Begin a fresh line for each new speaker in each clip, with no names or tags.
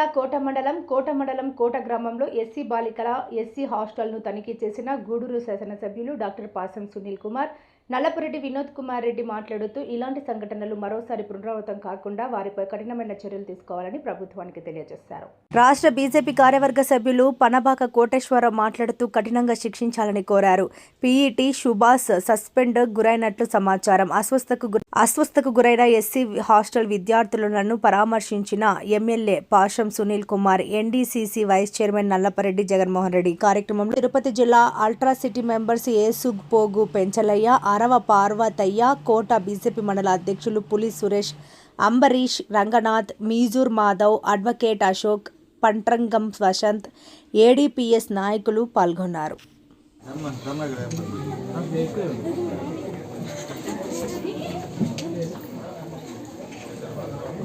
జిల్లా కోట మండలం కోట మండలం కోట గ్రామంలో ఎస్సీ బాలికల ఎస్సీ హాస్టల్ను తనిఖీ చేసిన గూడూరు శాసనసభ్యులు డాక్టర్ పాసం సునీల్ కుమార్ నల్లపురెడ్డి వినోద్ కుమార్ రెడ్డి మాట్లాడుతూ ఇలాంటి సంఘటనలు మరోసారి పునరావృతం కాకుండా వారిపై కఠినమైన చర్యలు తీసుకోవాలని ప్రభుత్వానికి తెలియజేశారు. రాష్ట్ర బీజేపీ కార్యవర్గ సభ్యులు పనబాక కోటేశ్వరరావు మాట్లాడుతూ కఠినంగా శిక్షించాలని కోరారు. పీఈటీ సుభాష్ సస్పెండ్ గురైనట్లు సమాచారం. అస్వస్థకు అస్వస్థకు గురైన ఎస్సీ హాస్టల్ విద్యార్థులను పరామర్శించిన MLA Pasham Sunil Kumar NDCC vice chairman Nallapareddy Jaganmohan Reddy కార్యక్రమంలో తిరుపతి జిల్లా అల్ట్రా సిటీ మెంబర్స్ ఏసుగ్ పోగు పెంచలయ్య అరవ పార్వతయ్య కోట బీజేపీ మండల అధ్యక్షులు పులి సురేష్ అంబరీష్ రంగనాథ్ మీజూర్ మాధవ్ అడ్వకేట్ అశోక్ పంట్రంగం వసంత్ ఏడీపీఎస్ నాయకులు పాల్గొన్నారు.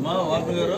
మా గారు?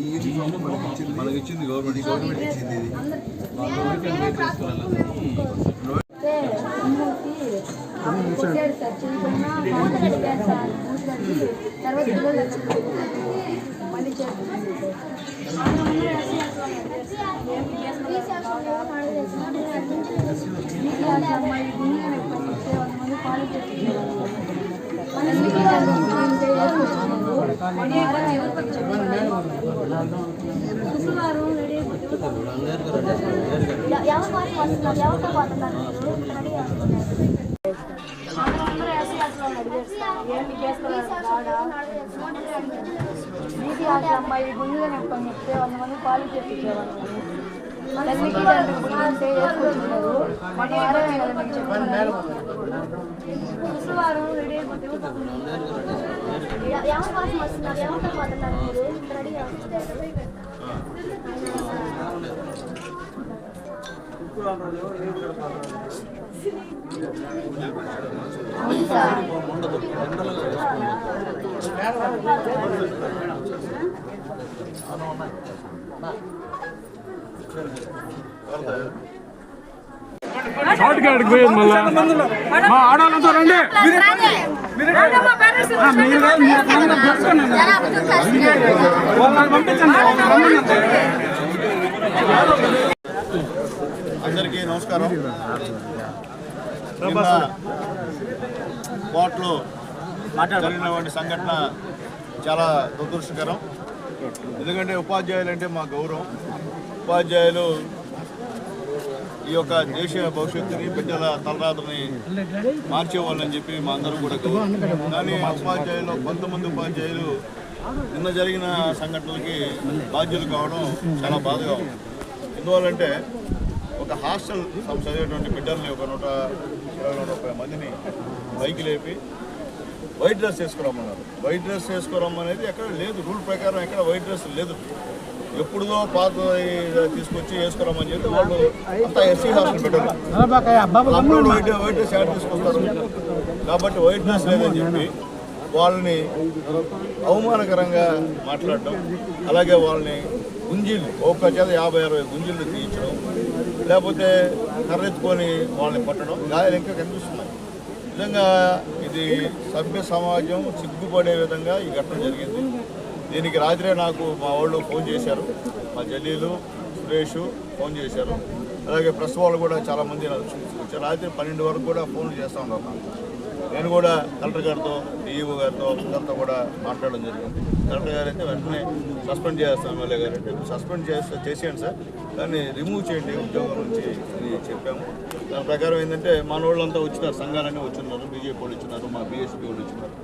ఈ యూనిఫామ్ మనకి ఇచ్చింది
మనకి ఇచ్చింది గవర్నమెంట్
గవర్నమెంట్ ఇచ్చింది ఇది
తర్వాత అమ్మాయి గుండెగా నొప్పని చెప్తే వంద మంది పాలు చేపించేవాళ్ళు తల్లికి తండ్రికి గుండె మన వారమే కదా మీకు చెప్తున్నారు శుక్రవారం రెడీ అయిపోతే ఎవరి కోసం వస్తున్నారు ఎవరితో పోతున్నారు మీరు రెడీగా
షార్ట్ కాడికి పోయేది మళ్ళా మా ఆడాలంతా రండి
అందరికీ నమస్కారం. నిన్న కోర్టులో జరిగినటువంటి సంఘటన చాలా దురదృష్టకరం. ఎందుకంటే ఉపాధ్యాయులు అంటే మా గౌరవం. ఉపాధ్యాయులు ఈ యొక్క దేశ భవిష్యత్తుని బిడ్డల తలరాత్రిని మార్చేవాళ్ళని చెప్పి మా అందరూ కూడా కానీ ఉపాధ్యాయులు కొంతమంది ఉపాధ్యాయులు నిన్న జరిగిన సంఘటనలకి బాధ్యులు కావడం చాలా బాధగా ఉంది. ఎందువల్లంటే ఒక హాస్టల్ చదివేటువంటి బిడ్డల్ని ఒక నూట ఇరవై నూట ముప్పై మందిని బైక్ లేపి వైట్ డ్రెస్ వేసుకురమ్మన్నారు. వైట్ డ్రెస్ వేసుకురమ్మనేది ఎక్కడ లేదు. రూల్ ప్రకారం ఎక్కడ వైట్ డ్రెస్ లేదు. ఎప్పుడుదో పాత తీసుకొచ్చి వేసుకురమ్మని చెప్పి వాళ్ళు అంతా ఎస్సీ హాస్టల్ పెట్టారు. వైట్ వైట్ డ్రెస్ యాడ్ తీసుకొస్తారు. కాబట్టి వైట్ డ్రెస్ లేదని చెప్పి వాళ్ళని అవమానకరంగా మాట్లాడడం అలాగే వాళ్ళని గుంజీలు ఒక్క చేత యాభై అరవై గుంజీలు తీయించడం లేకపోతే కర్రెత్తుకొని వాళ్ళని పట్టడం గాయాలు ఇంకా కనిపిస్తున్నాయి. నిజంగా ఇది సభ్య సమాజం సిగ్గుపడే విధంగా ఈ ఘటన జరిగింది. దీనికి రాత్రే నాకు మా వాళ్ళు ఫోన్ చేశారు. మా జలీలు సురేష్ ఫోన్ చేశారు. అలాగే ప్రెస్ వాళ్ళు కూడా చాలామంది నాకు చూపించారు. రాత్రి పన్నెండు వరకు కూడా ఫోన్లు చేస్తూ ఉన్నారు నాకు. నేను కూడా కలెక్టర్ గారితో డిఈఓ గారితో అందరితో కూడా మాట్లాడడం జరిగింది. కలెక్టర్ గారు అయితే వెంటనే సస్పెండ్ చేస్తాం ఎమ్మెల్యే గారు అంటే సస్పెండ్ చేస్తే చేసేయండి సార్. దాన్ని రిమూవ్ చేయండి ఉద్యోగం నుంచి అని చెప్పాము. దాని ప్రకారం ఏంటంటే మన వాళ్ళంతా వచ్చినారు సంఘాలన్నీ వచ్చిన్నారు బీజేపీ వాళ్ళు వచ్చినారు మా బీఎస్పీ వాళ్ళు వచ్చినారు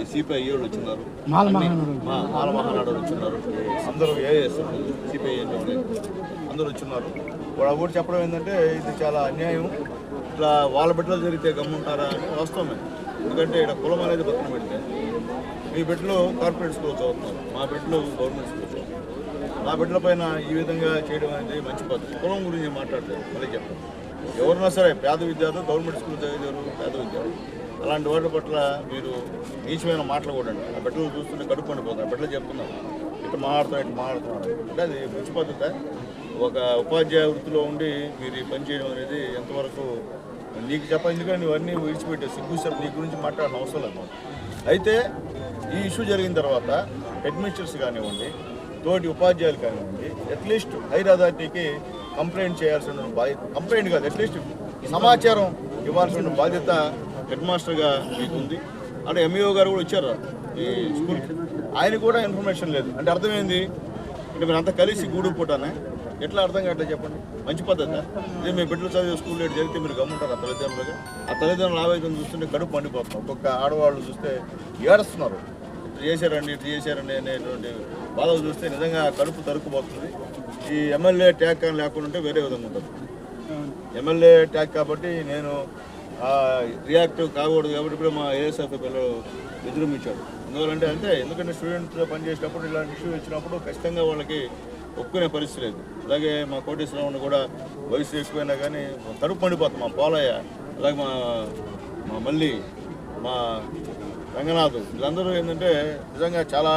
ఈ సిపిఐ వాళ్ళు వచ్చినారు మా మాల మహానాడు వాళ్ళు వచ్చినారు అందరూ ఏఎస్ సిపిఐ వాళ్ళు అందరూ వచ్చున్నారు వాడు ఒకటి చెప్పడం ఏంటంటే ఇది చాలా అన్యాయం. ఇట్లా వాళ్ళ బిడ్డలు జరిగితే గమ్ముంటారా అని వాస్తవమే. ఎందుకంటే ఇక్కడ కులం అనేది పక్కన పెడితే మీ బిడ్డలు కార్పొరేట్ స్కూల్ చదువుతున్నారు మా బిడ్డలు గవర్నమెంట్ స్కూల్ చదువుతున్నారు. నా బిడ్డల పైన ఈ విధంగా చేయడం అనేది మంచి పద్ధతి. కులం గురించి మాట్లాడలేదు మళ్ళీ చెప్తాను ఎవరైనా సరే పేద విద్యార్థులు గవర్నమెంట్ స్కూల్ చదివేవారు పేద విద్యార్థులు. అలాంటి వాటి పట్ల మీరు నీచమైన మాటలు కూడా ఆ బిడ్డలు చూస్తుంటే కడుపు పండిపోతుంది ఆ బిడ్డలు చెప్తున్నారు ఇటు మాట్లాడుతాం ఇటు మాట్లాడుతున్నారు అంటే అది మంచి పద్ధతి. ఒక ఉపాధ్యాయ వృత్తిలో ఉండి మీరు ఈ అనేది ఎంతవరకు నీకు చెప్ప ఎందుకంటే ఇవన్నీ విడిచిపెట్టే సిగ్గు సార్ నీ గురించి మాట్లాడిన అవసరం లేదు అయితే ఈ ఇష్యూ జరిగిన తర్వాత హెడ్మినిస్టర్స్ కానివ్వండి తోటి ఉపాధ్యాయులు కానివ్వండి అట్లీస్ట్ హైర్ అథారిటీకి కంప్లైంట్ చేయాల్సిన బాధ్యత కంప్లైంట్ కాదు అట్లీస్ట్ సమాచారం ఇవ్వాల్సిన బాధ్యత హెడ్ మాస్టర్గా మీకు ఉంది అంటే ఎంఈఓ గారు కూడా వచ్చారు ఈ స్కూల్కి. ఆయన కూడా ఇన్ఫర్మేషన్ లేదు. అంటే అర్థమైంది అంటే మీరు అంతా కలిసి గూడు పూటానే? ఎట్లా అర్థం కావట్లేదు చెప్పండి. మంచి పద్ధతి? ఇది మీ బిడ్డలు చదివే స్కూల్ రేటు జరిగితే మీరు గమ్ముంటారు ఆ తల్లిదండ్రులుగా. ఆ తల్లిదండ్రులు ఆవేదన చూస్తుంటే కడుపు పండిపోతాం ఒక్కొక్క ఆడవాళ్ళు చూస్తే ఏడుస్తున్నారు. ఇట్లా చేశారండి ఇట్లా చేశారండి అనేటువంటి బాధలు చూస్తే నిజంగా కడుపు తరుక్కుపోతుంది. ఈ ఎమ్మెల్యే ట్యాగ్ కానీ లేకుండా ఉంటే వేరే విధంగా ఉంటుంది. ఎమ్మెల్యే ట్యాగ్ కాబట్టి నేను రియాక్టివ్ రియాక్ట్ కాకూడదు కాబట్టి ఇప్పుడు మా ఏఎస్ఎఫ్ పిల్లలు ఎదురుమిచ్చాడు ఎందువల్లంటే అంటే ఎందుకంటే స్టూడెంట్స్లో పనిచేసేటప్పుడు ఇలాంటి ఇష్యూ వచ్చినప్పుడు ఖచ్చితంగా వాళ్ళకి ఒప్పుకునే పరిస్థితి లేదు. అలాగే మా కోటేశ్వరరావుని కూడా వయసు ఎక్కువైనా కానీ తడుపు పండిపోతాం మా పోలయ్య అలాగే మా మా మళ్ళీ మా రంగనాథ్ వీళ్ళందరూ ఏంటంటే నిజంగా చాలా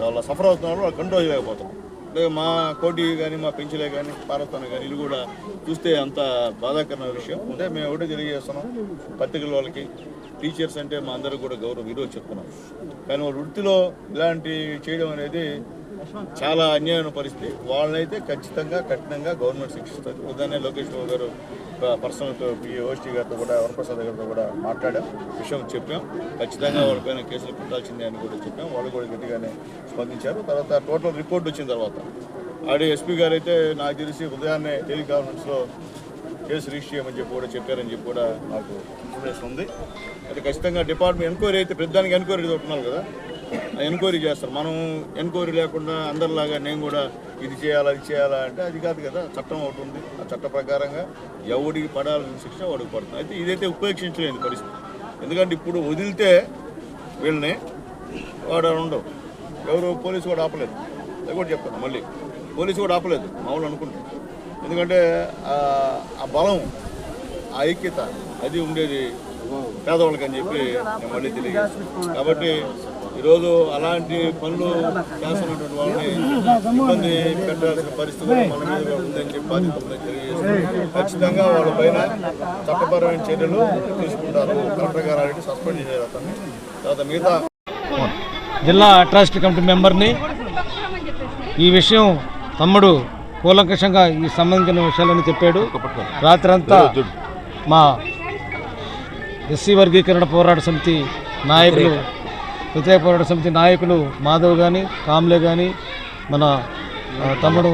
వాళ్ళ సఫర్ అవుతున్నారు వాళ్ళు కంట్రోల్ చేయలేకపోతాం అంటే మా కోటి కానీ మా పెంచులే కానీ పార్వతాన కానీ ఇల్లు కూడా చూస్తే అంత బాధాకరమైన విషయం. అంటే మేము ఒకటే తెలియజేస్తున్నాం పత్రికల వాళ్ళకి టీచర్స్ అంటే మా అందరూ కూడా గౌరవం ఈరోజు చెప్తున్నాం. కానీ వాళ్ళ వృత్తిలో ఇలాంటివి చేయడం అనేది చాలా అన్యాయమైన పరిస్థితి. వాళ్ళనైతే ఖచ్చితంగా కఠినంగా గవర్నమెంట్ శిక్షిస్తుంది. ఉదాహరణ లోకేష్ బాబు గారు పర్సనల్ ఓఎస్టీ గారితో కూడా వరప్రసాద్ గారితో కూడా మాట్లాడాం. విషయం చెప్పాం. ఖచ్చితంగా వాళ్ళపైన కేసులు పెట్టాల్సిందే అని కూడా చెప్పాం. వాళ్ళు కూడా గట్టిగానే స్పందించారు. తర్వాత టోటల్ రిపోర్ట్ వచ్చిన తర్వాత ఆడి ఎస్పీ గారు అయితే నాకు తెలిసి ఉదయాన్నే టెలికాన్ఫరెన్స్లో కేసు రిజిస్టర్ చేయమని చెప్పి కూడా చెప్పారని చెప్పి కూడా నాకు ఇన్ఫర్మేషన్ ఉంది. అయితే ఖచ్చితంగా డిపార్ట్మెంట్ ఎంక్వైరీ అయితే ప్రతిదానికి ఎంక్వైరీ ఉంటున్నారు కదా. ఆ ఎంక్వైరీ చేస్తారు. మనం ఎంక్వైరీ లేకుండా అందరిలాగా నేను కూడా ఇది చేయాలా ఇది చేయాలా అంటే అది కాదు కదా చట్టం ఒకటి ఉంది. ఆ చట్ట ప్రకారంగా ఎవడికి పడాల్సిన శిక్ష వాడికి పడుతుంది. అయితే ఇదైతే ఉపేక్షించలేని పరిస్థితి. ఎందుకంటే ఇప్పుడు వదిలితే వీళ్ళని వాడు ఉండవు ఎవరు పోలీసు కూడా ఆపలేదు. అది కూడా చెప్తాను మళ్ళీ. పోలీసు కూడా ఆపలేదు. మామూలు అనుకుంటాం ఎందుకంటే ఆ- బలం ఆ ఐక్యత అది ఉండేది పేదవాళ్ళకి అని చెప్పి నేను మళ్ళీ తెలియదు కాబట్టి ఈరోజు అలాంటి పనులు చేస్తున్నటువంటి వాళ్ళని ఇబ్బంది పెట్టాల్సిన పరిస్థితి మన మీద ఉందని చెప్పి బాధ్యత ఉందని ఖచ్చితంగా వాళ్ళ పైన చట్టపరమైన చర్యలు తీసుకుంటారు. కలెక్టర్ గారు ఆల్రెడీ సస్పెండ్ చేశారు అతన్ని. తర్వాత మిగతా
జిల్లా ట్రస్ట్ కమిటీ మెంబర్ని ఈ విషయం తమ్ముడు కూలంకషంగా ఈ సంబంధించిన విషయాలని చెప్పాడు. రాత్రంతా మా ఎస్సీ వర్గీకరణ పోరాట సమితి నాయకులు వ్యతిరేక పోరాట సమితి నాయకులు మాధవ్ కానీ కామ్లే కానీ మన తమ్ముడు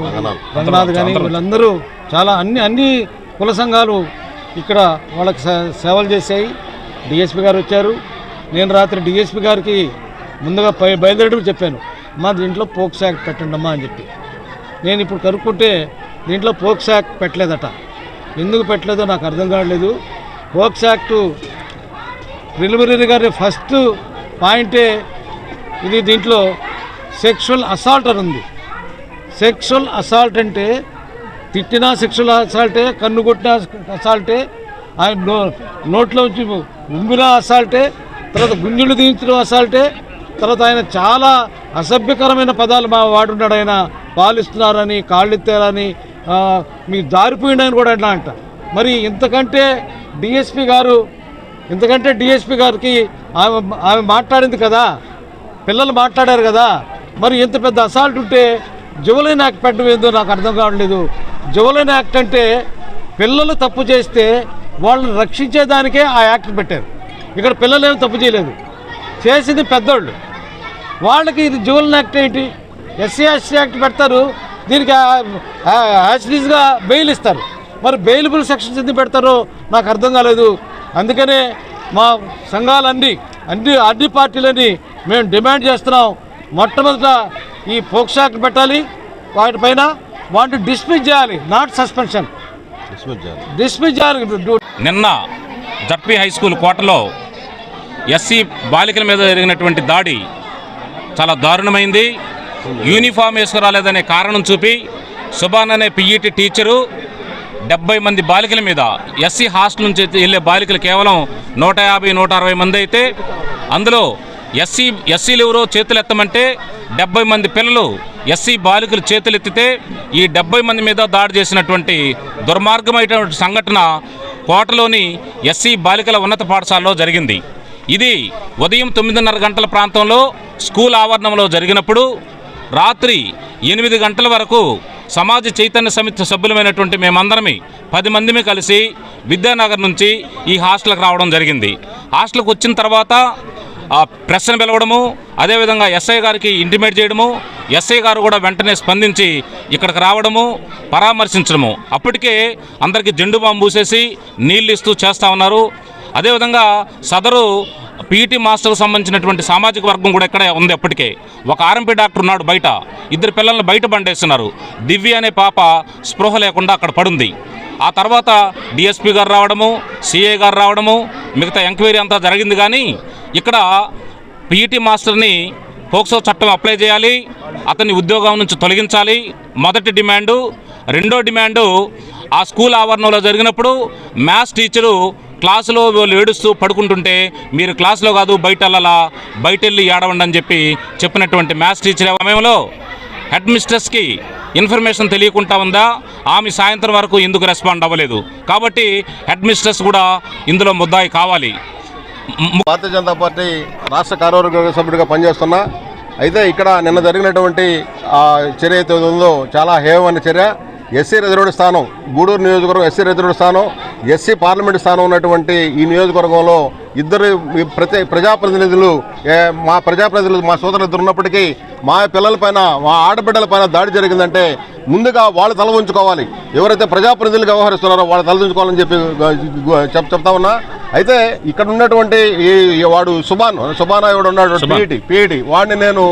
రంగనాథ్ కానీ వీళ్ళందరూ చాలా అన్ని అన్ని కుల సంఘాలు ఇక్కడ వాళ్ళకి సేవలు చేశాయి. డిఎస్పి గారు వచ్చారు. నేను రాత్రి డిఎస్పి గారికి ముందుగా పై బయలుదేరడం చెప్పాను. మా దీంట్లో పోక్స్ యాక్ట్ పెట్టండి అమ్మా అని చెప్పి. నేను ఇప్పుడు కనుక్కుంటే దీంట్లో పోక్స్ యాక్ట్ పెట్టలేదట. ఎందుకు పెట్టలేదో నాకు అర్థం కావట్లేదు. పోక్స్ యాక్టు గారి ఫస్ట్ పాయింటే ఇది దీంట్లో సెక్షువల్ అసాల్ట్ అని ఉంది. సెక్షువల్ అసాల్ట్ అంటే తిట్టినా సెక్షువల్ అసాల్టే కన్ను కొట్టినా అసాల్టే ఆయన నో నోట్లో నుంచి అసాల్టే తర్వాత గుంజులు దించడం అసాల్టే తర్వాత ఆయన చాలా అసభ్యకరమైన పదాలు మా వాడున్నాడు ఆయన పాలిస్తున్నారని కాళ్ళెత్తారని మీ దారిపోయిండని కూడా అంట. మరి ఇంతకంటే డిఎస్పి గారు ఎందుకంటే డిఎస్పి గారికి ఆమె ఆమె మాట్లాడింది కదా పిల్లలు మాట్లాడారు కదా మరి ఇంత పెద్ద అసాల్ట్ ఉంటే జువలైన్ యాక్ట్ పెట్టడం ఏందో నాకు అర్థం కావట్లేదు జువలైన్ యాక్ట్ అంటే పిల్లలు తప్పు చేస్తే వాళ్ళని రక్షించేదానికే ఆ యాక్ట్ పెట్టారు. ఇక్కడ పిల్లలు ఏమి తప్పు చేయలేదు. చేసింది పెద్దోళ్ళు. వాళ్ళకి ఇది జువలైన్ యాక్ట్ ఏంటి? ఎస్సీ ఎస్సీ యాక్ట్ పెడతారు దీనికి యాసిడీస్గా బెయిల్ ఇస్తారు. మరి బెయిలబుల్ సెక్షన్స్ ఎందుకు పెడతారో నాకు అర్థం కాలేదు. అందుకనే మా సంఘాలన్నీ అన్ని అన్ని పార్టీలని మేము డిమాండ్ చేస్తున్నాం. మొట్టమొదట ఈ పోక్స్ యాక్ట్ పెట్టాలి వాటిపైన వాటిని డిస్మిస్ చేయాలి. Not suspension. డిస్మిస్ చేయాలి.
నిన్న జడ్పీ హై స్కూల్ కోటలో ఎస్సీ బాలికల మీద జరిగినటువంటి దాడి చాలా దారుణమైంది. యూనిఫామ్ వేసుకురాలేదనే కారణం చూపి సుబాన్ అనే పిఈటి టీచరు డెబ్బై మంది బాలికల మీద ఎస్సీ హాస్టల్ నుంచి వెళ్ళే బాలికలు కేవలం నూట యాభై నూట అరవై మంది అయితే అందులో ఎస్సీ ఎస్సీలు ఎవరో చేతులు ఎత్తమంటే డెబ్బై మంది పిల్లలు ఎస్సీ బాలికలు చేతులు ఎత్తితే ఈ డెబ్బై మంది మీద దాడి చేసినటువంటి దుర్మార్గమైనటువంటి సంఘటన కోటలోని ఎస్సీ బాలికల ఉన్నత పాఠశాలలో జరిగింది. ఇది ఉదయం తొమ్మిదిన్నర గంటల ప్రాంతంలో స్కూల్ ఆవరణంలో జరిగినప్పుడు రాత్రి ఎనిమిది గంటల వరకు సమాజ చైతన్య సమితి సభ్యులమైనటువంటి మేమందరమే పది మందిమి కలిసి విద్యానగర్ నుంచి ఈ హాస్టల్కి రావడం జరిగింది. హాస్టల్కి వచ్చిన తర్వాత ప్రశ్న పిలవడము అదేవిధంగా ఎస్ఐ గారికి ఇంటిమేట్ చేయడము ఎస్ఐ గారు కూడా వెంటనే స్పందించి ఇక్కడికి రావడము పరామర్శించడము. అప్పటికే అందరికీ జెండు బాంబు పూసేసి నీళ్ళు ఇస్తూ చేస్తూ ఉన్నారు. అదేవిధంగా సదరు పీటీ మాస్టర్కు సంబంధించినటువంటి సామాజిక వర్గం కూడా ఇక్కడే ఉంది అప్పటికే. ఒక ఆర్ఎంపీ డాక్టర్ ఉన్నాడు బయట. ఇద్దరు పిల్లల్ని బయట బండేస్తున్నారు. దివ్య అనే పాప స్పృహ లేకుండా అక్కడ పడుంది. ఆ తర్వాత డిఎస్పీ గారు రావడము సీఏ గారు రావడము మిగతా ఎంక్వైరీ అంతా జరిగింది కానీ ఇక్కడ పీఈటీ మాస్టర్ని పోక్సో చట్టం అప్లై చేయాలి అతన్ని ఉద్యోగం నుంచి తొలగించాలి. మొదటి డిమాండు. రెండో డిమాండు ఆ స్కూల్ ఆవరణలో జరిగినప్పుడు మ్యాథ్స్ టీచరు క్లాసులో వాళ్ళు ఏడుస్తూ పడుకుంటుంటే మీరు క్లాసులో కాదు బయట వెళ్ళాలా బయట వెళ్ళి ఏడవండి అని చెప్పి చెప్పినటువంటి మ్యాథ్స్ టీచర్ సమయంలో హెడ్ మిస్ట్రెస్కి ఇన్ఫర్మేషన్ తెలియకుండా ఉందా? ఆమె సాయంత్రం వరకు ఎందుకు రెస్పాండ్ అవ్వలేదు? కాబట్టి హెడ్ మిస్ట్రెస్ కూడా ఇందులో ముద్దాయి కావాలి.
భారతీయ జనతా పార్టీ రాష్ట్ర కార్యవర్గ సభ్యుడిగా పనిచేస్తున్నా. అయితే ఇక్కడ నిన్న జరిగినటువంటి చర్య అయితే ఉందో చాలా హేయమైన చర్య. ఎస్సీ రిజర్వ్డ్ స్థానం గూడూరు నియోజకవర్గం ఎస్సీ రిజర్వ్డ్ స్థానం ఎస్సీ పార్లమెంట్ స్థానం ఉన్నటువంటి ఈ నియోజకవర్గంలో ఇద్దరు ప్రతి ప్రజాప్రతినిధులు ఏ, మా ప్రజాప్రతినిధులు మా సోదరులు ఇద్దరు ఉన్నప్పటికీ మా పిల్లల పైన మా ఆడబిడ్డల పైన దాడి జరిగిందంటే ముందుగా వాళ్ళు తల ఉంచుకోవాలి ఎవరైతే ప్రజాప్రతినిధులుగా వ్యవహరిస్తున్నారో వాళ్ళు తల ఉంచుకోవాలని చెప్పి చెప్తా ఉన్నా. అయితే ఇక్కడ ఉన్నటువంటి ఈ వాడు సుబాన్ సుబాన్ ఎవడు ఉన్నాడు పిఐటి పిఐటి వాడిని నేను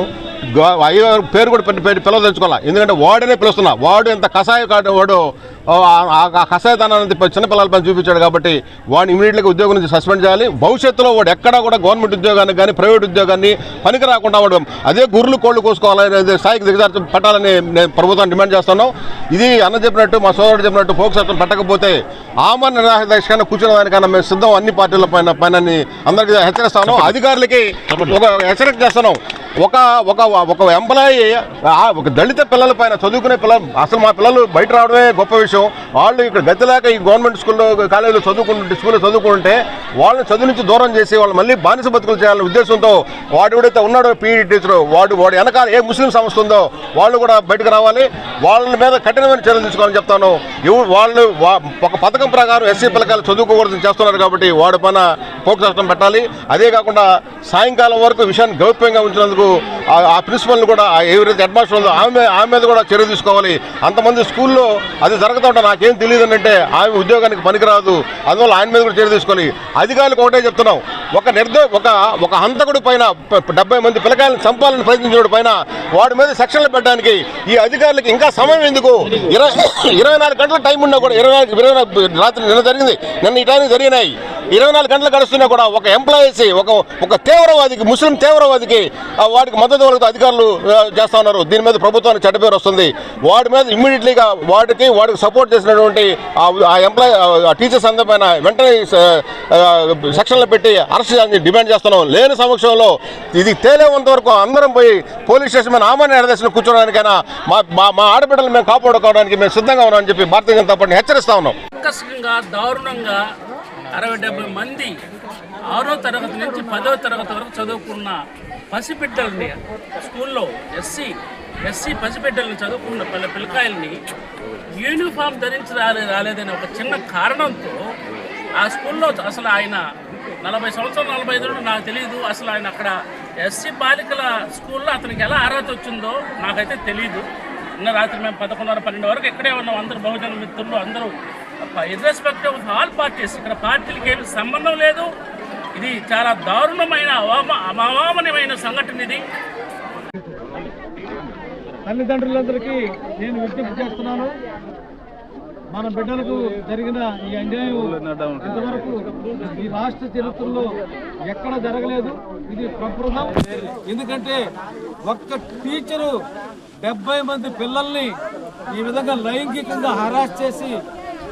గ- అయ్యో పేరు కూడా పిలవదలుచుకోవాలా? ఎందుకంటే వాడినే పిలుస్తున్నా. వాడు ఎంత కషాయ కాడు వాడు ఆ కషాయతనాన్ని చిన్నపిల్లల పైన చూపించాడు కాబట్టి వాడిని ఇమీడియట్గా ఉద్యోగం నుంచి సస్పెండ్ చేయాలి. భవిష్యత్తులో వాడు ఎక్కడా కూడా గవర్నమెంట్ ఉద్యోగానికి కానీ ప్రైవేట్ ఉద్యోగాన్ని పనికి రాకుండా వాడు అదే గుర్రెలు కోళ్ళు కోసుకోవాలనే స్థాయికి దిగజార్చి పెట్టాలని నేను ప్రభుత్వం డిమాండ్ చేస్తున్నాం. ఇది అన్న చెప్పినట్టు మా సోదరుడు చెప్పినట్టు ఫోక్స్ చట్టం పెట్టకపోతే ఆమరణ నిరాహార దీక్షకన్నా కూర్చునే దానికన్నా మేము సిద్ధం అన్ని పార్టీల పైన పైన అందరికీ హెచ్చరిస్తాను. అధికారులకి ఒక హెచ్చరిక చేస్తున్నాం. ఒక ఒక ఒక ఎంప్లాయీ ఒక దళిత పిల్లల పైన చదువుకునే పిల్లలు అసలు మా పిల్లలు బయట రావడమే గొప్ప విషయం. వాళ్ళు ఇక్కడ గతిలేక ఈ గవర్నమెంట్ స్కూల్లో కాలేజీలో చదువుకుంటుంటే స్కూల్లో చదువుకుంటే వాళ్ళని చదువు నుంచి దూరం చేసి వాళ్ళు మళ్ళీ బానిస బతుకులు చేయాలనే ఉద్దేశంతో వాడు ఎవడైతే ఉన్నాడో పీఈడి టీచర్ వాడు వాడు వెనకాల ఏ ముస్లిం సంస్థ ఉందో వాళ్ళు కూడా బయటకు రావాలి. వాళ్ళ మీద కఠినమైన చర్యలు తీసుకోవాలని చెప్తాను. ఎవరు వాళ్ళు ఒక పథకం ప్రకారం ఎస్సీ పిల్లకాయలు చదువుకోకూడదు చేస్తున్నారు కాబట్టి వాడి పైన పోక్స్ చట్టం పెట్టాలి. అదే కాకుండా సాయంకాలం వరకు విషయాన్ని గౌప్యంగా ఉంచినందుకు ఆ- ఆ ప్రిన్సిపల్ని కూడా ఎవరైతే హెడ్ మాస్టర్ ఉందో ఆమె ఆమె మీద కూడా చర్య తీసుకోవాలి. అంతమంది స్కూల్లో అది జరుగుతుంటే నాకేం తెలియదు అంటే ఆమె ఉద్యోగానికి పనికిరాదు. అందువల్ల ఆయన మీద కూడా చర్య తీసుకోవాలి. అధికారులకు ఒకటే చెప్తున్నాం. ఒక నిర్దో ఒక ఒక హంతకుడి పైన డెబ్బై మంది పిల్లకాయలను చంపాలని ప్రయత్నించిన పైన వాడి మీద సెక్షన్లు పెట్టడానికి ఈ అధికారులకి ఇంకా సమయం ఎందుకు? ఇరవై ఇరవై నాలుగు గంటల టైం ఉన్నా కూడా ఇరవై నాలుగు ఇరవై నాలుగు రాత్రి నిన్న జరిగింది. నిన్న ఈ టైం జరిగినాయి. ఇరవై నాలుగు గంటలు గడుస్తున్నా కూడా ఒక ఎంప్లాయీస్ ఒక ఒక తీవ్రవాదికి ముస్లిం తీవ్రవాదికి వాడికి మద్దతు వరకు అధికారులు చేస్తా ఉన్నారు. దీని మీద ప్రభుత్వానికి చెడ్డ పేరు వస్తుంది. వాడి మీద ఇమ్మీడియట్లీగా వాడికి వాడికి సపోర్ట్ చేసినటువంటి ఆ ఎంప్లాయ్ ఎంప్లాయీ ఆ టీచర్స్ అందరి పైన వెంటనే సెక్షన్లు సెక్షన్లో పెట్టి అరెస్ట్ చేయాలని డిమాండ్ చేస్తున్నాం. లేని సమక్షంలో ఇది తేలేవంత వరకు అందరం పోయి పోలీస్ స్టేషన్ మీద ఆమరణ నిర్దేశం కూర్చోడానికైనా మా మా మా ఆడబిడ్డలు మేము కాపాడుకోవడానికి మేము సిద్ధంగా ఉన్నామని చెప్పి భారతీయ జనతా పార్టీని హెచ్చరిస్తా ఉన్నాం.
దారుణంగా అరవై డెబ్బై మంది ఆరో తరగతి నుంచి పదో తరగతి వరకు చదువుకున్న పసిబిడ్డల్ని స్కూల్లో ఎస్సీ ఎస్సీ పసిబిడ్డల్ని చదువుకున్న పిల్ల పిల్లకాయల్ని యూనిఫామ్ ధరించి రాలే రాలేదనే ఒక చిన్న కారణంతో ఆ స్కూల్లో అసలు ఆయన నలభై సంవత్సరాలు నలభై ఐదు నాకు తెలియదు అసలు ఆయన అక్కడ ఎస్సీ బాలికల స్కూల్లో అతనికి ఎలా అర్హత వచ్చిందో నాకైతే తెలియదు నిన్న రాత్రి మేము పదకొండున్నర పన్నెండు వరకు ఇక్కడే ఉన్నాం. అందరూ బహుజన మిత్రులు అందరూ ఇర్రెస్పెక్టివ్ ఆఫ్ ఆల్ పార్టీస్ ఇక్కడ పార్టీలకి ఏమి సంబంధం లేదు. ఇది చాలా దారుణమైన అవమా సంఘటన ఇది.
తల్లిదండ్రులందరికీ నేను విజ్ఞప్తి చేస్తున్నాను. మన బిడ్డలకు జరిగిన ఈ అన్యాయం ఇంతవరకు ఈ రాష్ట్ర చరిత్రలో ఎక్కడ జరగలేదు. ఇది ప్రప్రదం ఎందుకంటే ఒక్క టీచరు డెబ్బై మంది పిల్లల్ని ఈ విధంగా లైంగికంగా హరాస్ చేసి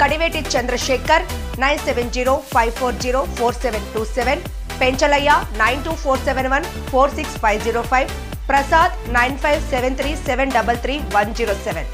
Kadiveti Chandrashekar nine seven zero five four zero four seven two seven Penchalaiah nine two four seven one four six five zero five Prasad nine five seven three seven double three one zero seven